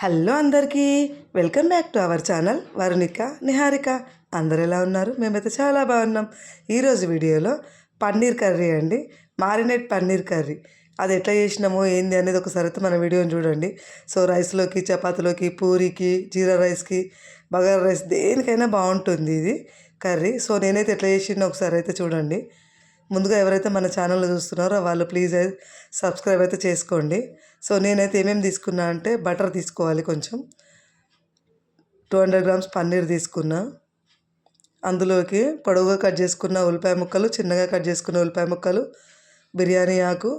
Hello అందరికీ welcome back to our channel Varunika Niharika. అందరు ఎలా ఉన్నారు? మేమైతే చాలా బాగున్నాం. ఈరోజు వీడియోలో పన్నీర్ కర్రీ అండి. Marinate paneer curry. అది ఎట్లా చేసినామో ఏంది అనేది ఒకసారి అయితే మన వీడియోని చూడండి. సో రైస్లోకి చపాతీలోకి పూరికి జీరా రైస్కి బగారా రైస్ దేనికైనా బాగుంటుంది ఇది కర్రీ. సో నేనైతే ఎట్లా చేసినా ఒకసారి అయితే చూడండి. ముందుగా ఎవరైతే మన ఛానల్ చూస్తున్నారో వాళ్ళు ప్లీజ్ సబ్స్క్రైబ్ అయితే చేసుకోండి. సో నేనైతే ఏమేమి తీసుకున్నా అంటే బటర్ తీసుకోవాలి కొంచెం. టూ హండ్రెడ్ గ్రామ్స్ పన్నీర్ తీసుకున్నా. అందులోకి పొడవుగా కట్ చేసుకున్న ఉల్లిపాయ ముక్కలు చిన్నగా కట్ చేసుకున్న ఉల్లిపాయ ముక్కలు బిర్యానీ ఆకు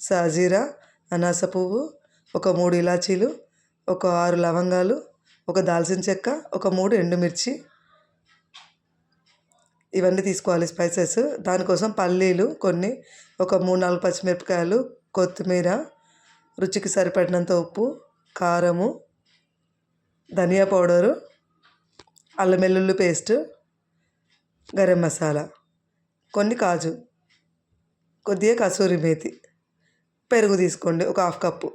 సాజీరా అనాస పువ్వు ఒక మూడు ఇలాచీలు ఒక ఆరు లవంగాలు ఒక దాల్చిన చెక్క ఒక మూడు ఎండుమిర్చి ఇవన్నీ తీసుకోవాలి స్పైసెస్. దానికోసం పల్లీలు కొన్ని ఒక మూడు నాలుగు పచ్చిమిరపకాయలు కొత్తిమీర రుచికి సరిపడినంత ఉప్పు కారము ధనియా పౌడరు అల్లం వెల్లుల్లి పేస్ట్ గరం మసాలా కొన్ని కాజు కొద్దిగా కసూరి మేతి పెరుగు తీసుకోండి ఒక హాఫ్ కప్పు.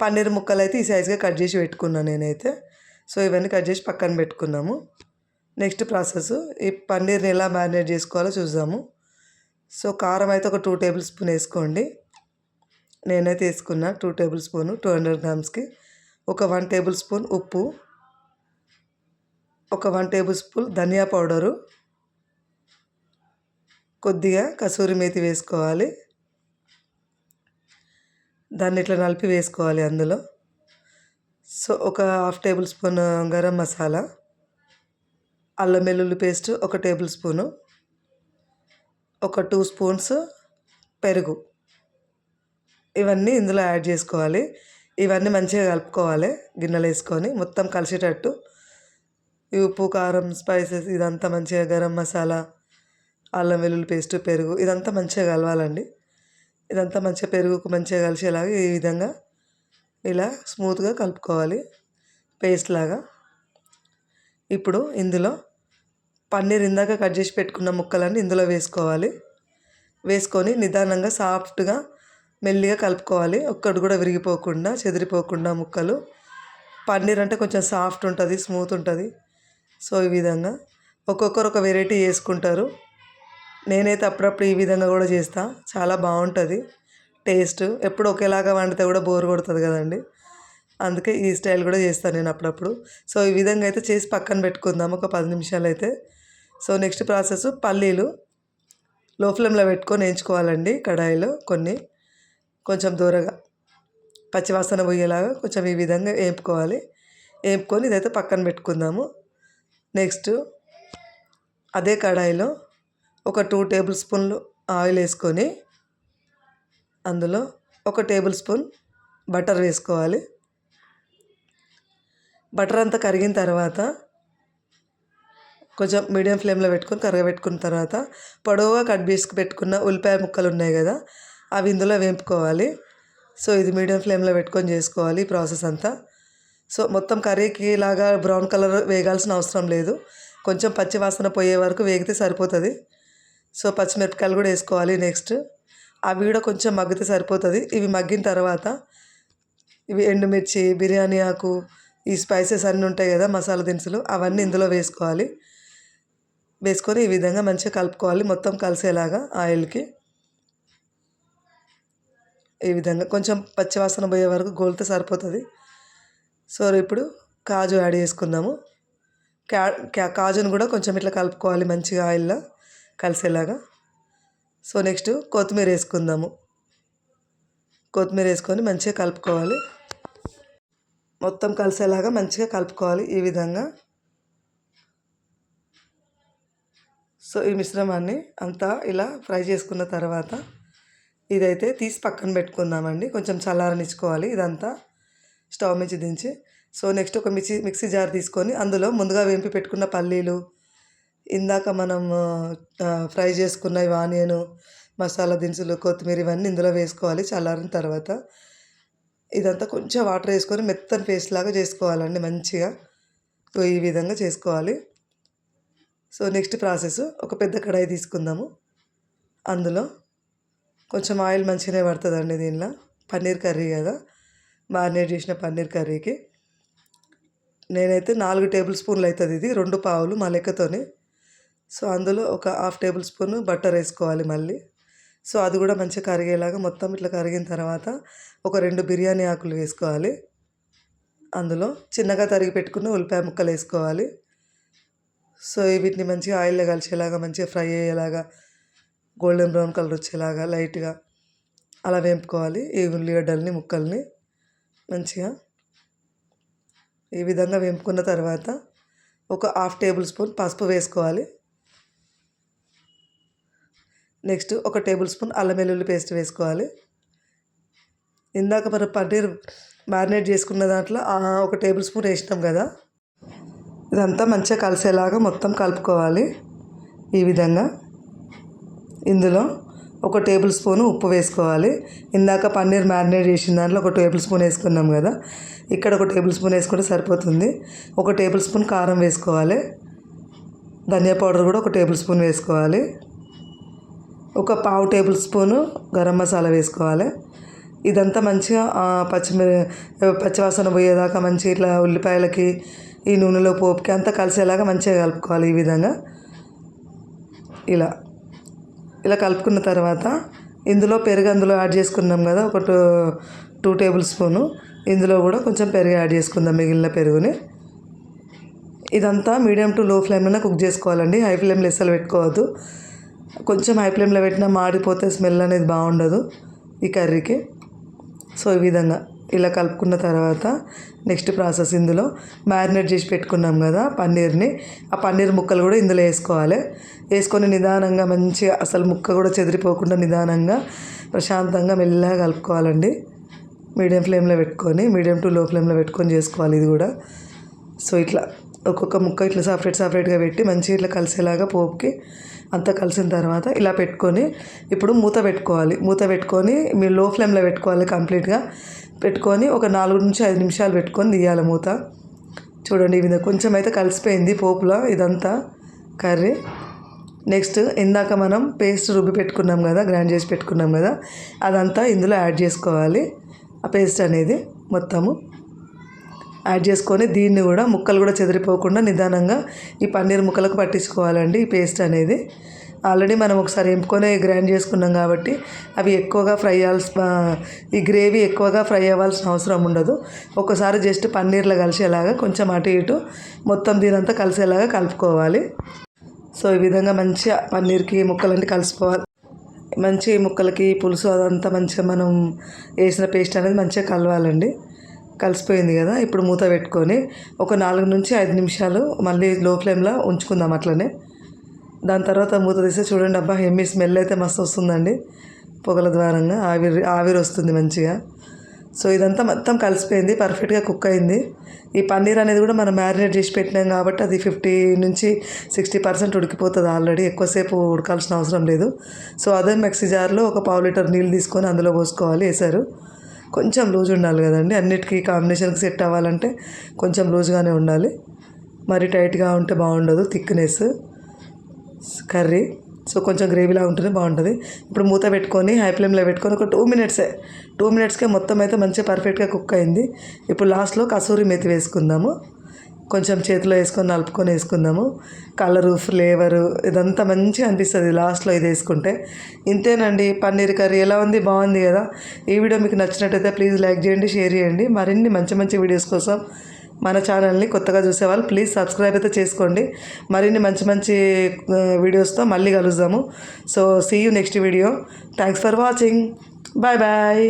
పన్నీర్ ముక్కలు అయితే ఈ సైజుగా కట్ చేసి పెట్టుకున్నాను నేనైతే. సో ఇవన్నీ కట్ చేసి పక్కన పెట్టుకున్నాము. నెక్స్ట్ ప్రాసెస్ ఈ పన్నీర్ని ఎలా మ్యారినేట్ చేసుకోవాలో చూద్దాము. సో కారం అయితే ఒక టూ టేబుల్ స్పూన్ వేసుకోండి. నేనైతే వేసుకున్నా two table spoon two hundred గ్రామ్స్కి ఒక వన్ టేబుల్ స్పూన్ ఉప్పు ఒక వన్ టేబుల్ స్పూన్ ధనియా పౌడరు కొద్దిగా కసూరి మేతి వేసుకోవాలి. దాన్ని ఇట్లా నలిపి వేసుకోవాలి అందులో. సో ఒక half table spoon garam masala అల్లం వెల్లుల్లి పేస్ట్ ఒక టేబుల్ స్పూను ఒక టూ స్పూన్స్ పెరుగు. ఇవన్నీ ఇందులో యాడ్ చేసుకోవాలి. ఇవన్నీ మంచిగా కలుపుకోవాలి గిన్నెలు వేసుకొని మొత్తం కలిసేటట్టు. ఈ ఉప్పు కారం స్పైసెస్ ఇదంతా మంచిగా గరం మసాలా అల్లం వెల్లుల్లి పేస్ట్ పెరుగు ఇదంతా మంచిగా కలవాలండి. ఇదంతా మంచిగా పెరుగుకు మంచిగా కలిసేలాగా ఈ విధంగా ఇలా స్మూత్గా కలుపుకోవాలి పేస్ట్ లాగా. ఇప్పుడు ఇందులో పన్నీర్ ఇందాక కట్ చేసి పెట్టుకున్న ముక్కలన్నీ ఇందులో వేసుకోవాలి. వేసుకొని నిదానంగా సాఫ్ట్గా మెల్లిగా కలుపుకోవాలి. ఒక్కటి కూడా విరిగిపోకుండా చెదిరిపోకుండా ముక్కలు. పన్నీర్ అంటే కొంచెం సాఫ్ట్ ఉంటుంది స్మూత్ ఉంటుంది. సో ఈ విధంగా ఒక్కొక్కరు ఒక వెరైటీ చేసుకుంటారు. నేనైతే అప్పుడప్పుడు ఈ విధంగా కూడా చేస్తా. చాలా బాగుంటుంది. టేస్ట్ ఎప్పుడు ఒకేలాగా వండితే కూడా బోర్ కొడుతుంది కదండి. అందుకే ఈ స్టైల్ కూడా చేస్తాను నేను అప్పుడప్పుడు. సో ఈ విధంగా అయితే చేసి పక్కన పెట్టుకుందాం. ఒక పది నిమిషాలు అయితే సో నెక్స్ట్ ప్రాసెస్ పల్లీలు లో ఫ్లేమ్లో పెట్టుకొని వేయించుకోవాలండి కడాయిలో కొన్ని. కొంచెం దూరగా పచ్చివాసన పోయేలాగా కొంచెం ఈ విధంగా వేపుకోవాలి. వేపుకొని ఇదైతే పక్కన పెట్టుకుందాము. నెక్స్ట్ అదే కడాయిలో ఒక టూ టేబుల్ స్పూన్లు ఆయిల్ వేసుకొని అందులో ఒక టేబుల్ స్పూన్ బటర్ వేసుకోవాలి. బటర్ అంతా కరిగిన తర్వాత కొంచెం మీడియం ఫ్లేమ్లో పెట్టుకొని కరగబెట్టుకున్న తర్వాత పొడవుగా కట్ చేసుకు పెట్టుకున్న ఉల్లిపాయ ముక్కలు ఉన్నాయి కదా అవి ఇందులో వేపుకోవాలి. సో ఇది మీడియం ఫ్లేమ్లో పెట్టుకొని చేసుకోవాలి ప్రాసెస్ అంతా. సో మొత్తం కర్రీకి లాగా బ్రౌన్ కలర్ వేగాల్సిన అవసరం లేదు. కొంచెం పచ్చి వాసన పోయే వరకు వేగితే సరిపోతుంది. సో పచ్చిమిరపకాయలు కూడా వేసుకోవాలి నెక్స్ట్. అవి కూడా కొంచెం మగ్గితే సరిపోతుంది. ఇవి మగ్గిన తర్వాత ఇవి ఎండుమిర్చి బిర్యానీ ఆకు ఈ స్పైసెస్ అన్నీ ఉంటాయి కదా మసాలా దినుసులు అవన్నీ ఇందులో వేసుకోవాలి. వేసుకొని ఈ విధంగా మంచిగా కలుపుకోవాలి. మొత్తం కలిసేలాగా ఆయిల్కి. ఈ విధంగా కొంచెం పచ్చివాసన పోయే వరకు గోలితే సరిపోతుంది. సో ఇప్పుడు కాజు యాడ్ చేసుకుందాము. క్యా కాజును కూడా కొంచెం ఇట్లా కలుపుకోవాలి మంచిగా ఆయిల్లో కలిసేలాగా. సో నెక్స్ట్ కొత్తిమీర వేసుకుందాము. కొత్తిమీర వేసుకొని మంచిగా కలుపుకోవాలి. మొత్తం కలిసేలాగా మంచిగా కలుపుకోవాలి ఈ విధంగా. సో ఈ మిశ్రమాన్ని అంతా ఇలా ఫ్రై చేసుకున్న తర్వాత ఇదైతే తీసి పక్కన పెట్టుకుందామండి. కొంచెం చల్లారనిచ్చుకోవాలి. ఇదంతా స్టవ్ మించి దించి. సో నెక్స్ట్ ఒక మిక్సీ మిక్సీ జార్ తీసుకొని అందులో ముందుగా వేంపి పెట్టుకున్న పల్లీలు ఇందాక మనం ఫ్రై చేసుకున్న ఆనియన్ మసాలా దినుసులు కొత్తిమీర ఇవన్నీ ఇందులో వేసుకోవాలి చల్లారిన తర్వాత. ఇదంతా కొంచెం వాటర్ వేసుకొని మెత్తని పేస్ట్ లాగా చేసుకోవాలండి మంచిగా. ఈ విధంగా చేసుకోవాలి. సో నెక్స్ట్ ప్రాసెస్ ఒక పెద్ద కడాయి తీసుకుందాము. అందులో కొంచెం ఆయిల్ మంచిగానే పడుతుందండి దీనిలో. పన్నీర్ కర్రీ కదా. మ్యారినేట్ చేసిన పన్నీర్ కర్రీకి. నేనైతే నాలుగు టేబుల్ స్పూన్లు అవుతుంది ఇది రెండు పావులు మా లెక్కతోనే. సో అందులో ఒక హాఫ్ టేబుల్ స్పూన్ బటర్ వేసుకోవాలి మళ్ళీ. సో అది కూడా మంచిగా కరిగేలాగా మొత్తం ఇట్లా కరిగిన తర్వాత ఒక రెండు బిర్యానీ ఆకులు వేసుకోవాలి. అందులో చిన్నగా తరిగి పెట్టుకున్న ఉల్లిపాయ ముక్కలు వేసుకోవాలి. సో వీటిని మంచిగా ఆయిల్లో కలిసేలాగా మంచిగా ఫ్రై అయ్యేలాగా గోల్డెన్ బ్రౌన్ కలర్ వచ్చేలాగా లైట్గా అలా వేపుకోవాలి. ఈ ఉల్లిగడ్డల్ని ముక్కల్ని మంచిగా ఈ విధంగా వేపుకున్న తర్వాత ఒక హాఫ్ టేబుల్ స్పూన్ పసుపు వేసుకోవాలి. నెక్స్ట్ ఒక టేబుల్ స్పూన్ అల్లం వెల్లుల్లి పేస్ట్ వేసుకోవాలి. ఇందాక మనం పన్నీర్ మ్యారినేట్ చేసుకున్న దాంట్లో ఒక టేబుల్ స్పూన్ వేసినాం కదా. ఇదంతా మంచిగా కలిసేలాగా మొత్తం కలుపుకోవాలి ఈ విధంగా. ఇందులో ఒక టేబుల్ స్పూన్ ఉప్పు వేసుకోవాలి. ఇందాక పన్నీర్ మ్యారినేట్ చేసిన దాంట్లో ఒక టేబుల్ స్పూన్ వేసుకున్నాం కదా. ఇక్కడ ఒక టేబుల్ స్పూన్ వేసుకుంటే సరిపోతుంది. ఒక టేబుల్ స్పూన్ కారం వేసుకోవాలి. ధనియా పౌడర్ కూడా ఒక టేబుల్ స్పూన్ వేసుకోవాలి. ఒక పావు టేబుల్ స్పూను గరం మసాలా వేసుకోవాలి. ఇదంతా మంచిగా పచ్చిమిర పచ్చివాసన పోయేదాకా మంచిగా ఇట్లా ఉల్లిపాయలకి ఈ నూనెలో పోపుకి అంతా కలిసేలాగా మంచిగా కలుపుకోవాలి ఈ విధంగా. ఇలా ఇలా కలుపుకున్న తర్వాత ఇందులో పెరుగు అందులో యాడ్ చేసుకున్నాం కదా ఒక టూ టూ టేబుల్ స్పూను. ఇందులో కూడా కొంచెం పెరుగు యాడ్ చేసుకుందాం మిగిలిన పెరుగుని. ఇదంతా మీడియం టు లో ఫ్లేమ్లోనే కుక్ చేసుకోవాలండి. హై ఫ్లేమ్లో ఎసలు పెట్టుకోవద్దు. కొంచెం హై ఫ్లేమ్లో పెట్టినా మాడిపోతే స్మెల్ అనేది బాగుండదు ఈ కర్రీకి. సో ఈ విధంగా. ఇలా కలుపుకున్న తర్వాత నెక్స్ట్ ప్రాసెస్ ఇందులో మ్యారినేట్ చేసి పెట్టుకున్నాం కదా పన్నీర్ని. ఆ పన్నీర్ ముక్కలు కూడా ఇందులో వేసుకోవాలి. వేసుకొని నిదానంగా మంచిగా అసలు ముక్క కూడా చెదిరిపోకుండా నిదానంగా ప్రశాంతంగా మెల్లగా కలుపుకోవాలండి. మీడియం ఫ్లేమ్లో పెట్టుకొని మీడియం టు లో ఫ్లేమ్లో పెట్టుకొని చేసుకోవాలి ఇది కూడా. సో ఇట్లా ఒక్కొక్క ముక్క ఇట్లా సపరేట్ సపరేట్గా పెట్టి మంచిగా ఇట్లా కలిసేలాగా పోపుకి అంతా కలిసిన తర్వాత ఇలా పెట్టుకొని ఇప్పుడు మూత పెట్టుకోవాలి. మూత పెట్టుకొని మీరు లో ఫ్లేమ్లో పెట్టుకోవాలి కంప్లీట్గా. పెట్టుకొని ఒక నాలుగు నుంచి ఐదు నిమిషాలు పెట్టుకొని తీయాలి మూత. చూడండి ఈ విధంగా కొంచెం అయితే కలిసిపోయింది పోపులో ఇదంతా కర్రీ. నెక్స్ట్ ఇందాక మనం పేస్ట్ రుబ్బి పెట్టుకున్నాం కదా గ్రైండ్ చేసి పెట్టుకున్నాం కదా అదంతా ఇందులో యాడ్ చేసుకోవాలి. ఆ పేస్ట్ అనేది మొత్తము యాడ్ చేసుకొని దీన్ని కూడా ముక్కలు కూడా చెదిరిపోకుండా నిదానంగా ఈ పన్నీర్ ముక్కలకు పట్టించుకోవాలండి ఈ పేస్ట్ అనేది. ఆల్రెడీ మనం ఒకసారి ఎంపుకొని గ్రైండ్ చేసుకున్నాం కాబట్టి అవి ఎక్కువగా ఫ్రై అవ్వాల్సిన ఈ గ్రేవీ ఎక్కువగా ఫ్రై అవ్వాల్సిన అవసరం ఉండదు. ఒకసారి జస్ట్ పన్నీర్లో కలిసేలాగా కొంచెం అటు ఇటు మొత్తం దీనంతా కలిసేలాగా కలుపుకోవాలి. సో ఈ విధంగా మంచిగా పన్నీర్కి ముక్కలన్నీ కలిసిపోవాలి. మంచి ముక్కలకి పులుసు అదంతా మంచిగా మనం వేసిన పేస్ట్ అనేది మంచిగా కలవాలండి. కలిసిపోయింది కదా ఇప్పుడు మూత పెట్టుకొని ఒక నాలుగు నుంచి ఐదు నిమిషాలు మళ్ళీ లో ఫ్లేమ్లో ఉంచుకుందాం అట్లనే. దాని తర్వాత మూత తీస్తే చూడండి అబ్బా ఎమ్మి స్మెల్ అయితే మస్తు వస్తుందండి. పొగల ద్వారంగా ఆవిరి ఆవిరి వస్తుంది మంచిగా. సో ఇదంతా మొత్తం కలిసిపోయింది పర్ఫెక్ట్గా కుక్ అయింది. ఈ పన్నీర్ అనేది కూడా మనం మ్యారినేట్ చేసి పెట్టినాం కాబట్టి అది ఫిఫ్టీ నుంచి సిక్స్టీ పర్సెంట్ ఉడికిపోతుంది ఆల్రెడీ ఎక్కువసేపు ఉడకాల్సిన అవసరం లేదు. సో అదే మిక్సీ జార్లో ఒక పావు లీటర్ నీళ్ళు తీసుకొని అందులో పోసుకోవాలి వేసారు కొంచెం లూజ్ ఉండాలి కదండి అన్నిటికీ కాంబినేషన్కి సెట్ అవ్వాలంటే కొంచెం లూజ్గానే ఉండాలి. మరి టైట్గా ఉంటే బాగుండదు థిక్నెస్ కర్రీ. సో కొంచెం గ్రేవీలా ఉంటేనే బాగుంటుంది. ఇప్పుడు మూత పెట్టుకొని హై ఫ్లేమ్లో పెట్టుకొని ఒక టూ మినిట్సే. టూ మినిట్స్కే మొత్తం అయితే మంచిగా పర్ఫెక్ట్గా కుక్ అయింది. ఇప్పుడు లాస్ట్లో కసూరి మెతి వేసుకుందాము. కొంచెం చేతిలో వేసుకొని నలుపుకొని వేసుకుందాము. కలరు ఫ్లేవరు ఇదంతా మంచిగా అనిపిస్తుంది లాస్ట్లో ఇది వేసుకుంటే. ఇంతేనండి పన్నీర్ కర్రీ ఎలా ఉంది? బాగుంది కదా. ఈ వీడియో మీకు నచ్చినట్టయితే ప్లీజ్ లైక్ చేయండి షేర్ చేయండి. మరిన్ని మంచి మంచి వీడియోస్ కోసం మన ఛానల్ని కొత్తగా చూసేవాళ్ళు ప్లీజ్ సబ్స్క్రైబ్ అయితే చేసుకోండి. మరిన్ని మంచి మంచి వీడియోస్తో మళ్ళీ కలుద్దాము. So see you next video thanks for watching bye bye